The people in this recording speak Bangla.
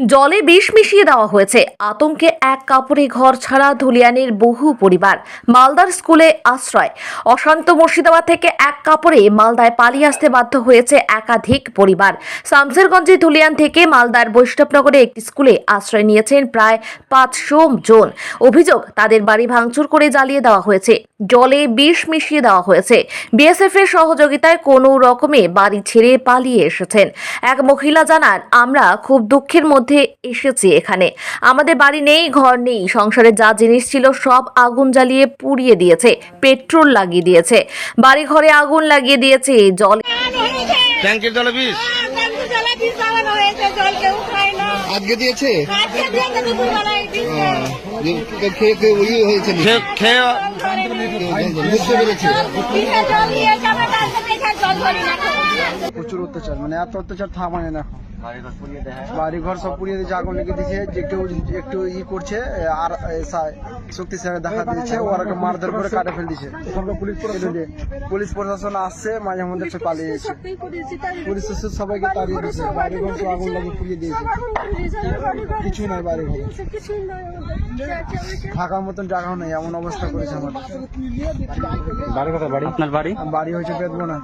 জলে বিষ মিশিয়ে দেওয়া হয়েছে। আতঙ্কে এক কাপড়ে ঘর ছাড়া ধুলিয়ানের বহু পরিবার মালদার স্কুলে আশ্রয়। অশান্ত মুর্শিদাবাদ থেকে এক কাপড়ে মালদায় পালিয়ে আসতে বাধ্য হয়েছে একাধিক পরিবার। শামসেরগঞ্জে ধুলিয়ান থেকে মালদার বৈষ্ণবনগরে একটি স্কুলে আশ্রয় নিয়েছেন প্রায় পাঁচশো জন। অভিযোগ, তাদের বাড়ি ভাঙচুর করে জ্বালিয়ে দেওয়া হয়েছে। জলে বিষ মিশিয়ে দেওয়া হয়েছে। বিএসএফ এর সহযোগিতায় কোনো রকমে বাড়ি ছেড়ে পালিয়ে এসেছেন। এক মহিলা জানান, আমরা খুব দুঃখের মধ্যে এসেছি এখানে। আমাদের বাড়ি নেই ঘর নেই। সংসারে যা জিনিস ছিল সব আগুন জ্বালিয়ে পুড়িয়ে দিয়েছে পেট্রোল লাগিয়ে দিয়েছে। বাড়ি ঘরে আগুন লাগিয়ে দিয়েছে জল ট্যাঙ্কের জলে বিষ আজকে দিয়েছে? আজকে যে খেয়ে খেয়ে ওই হয়েছে খেয়ে বুঝতে পেরেছি প্রচুর অত্যাচার মানে এত অত্যাচার থাকা মানে না। বাড়ি ঘর সব পুড়িয়ে দিয়েছে আগুন লেগে দিয়েছে যে কেউ একটু ই করছে আর এ, সা- দেখা দিচ্ছে ওরা মারধর করে কাটে ফেল দিচ্ছে এদিকে পুলিশ প্রশাসন আসছে মাঝে মধ্যে সব পালিয়ে যাচ্ছে। পুলিশ প্রশাসন সবাইকে তাড়িয়ে দিয়েছে বাড়ি ঘর আগুন লাগিয়ে পুড়িয়ে দিয়েছে। কিছুই নাই বাড়ি ঘরে। থাকার মতন জায়গাও নেই এমন অবস্থা করেছে আমার। আপনার বাড়ি? বাড়ি হয়েছে বেদবো না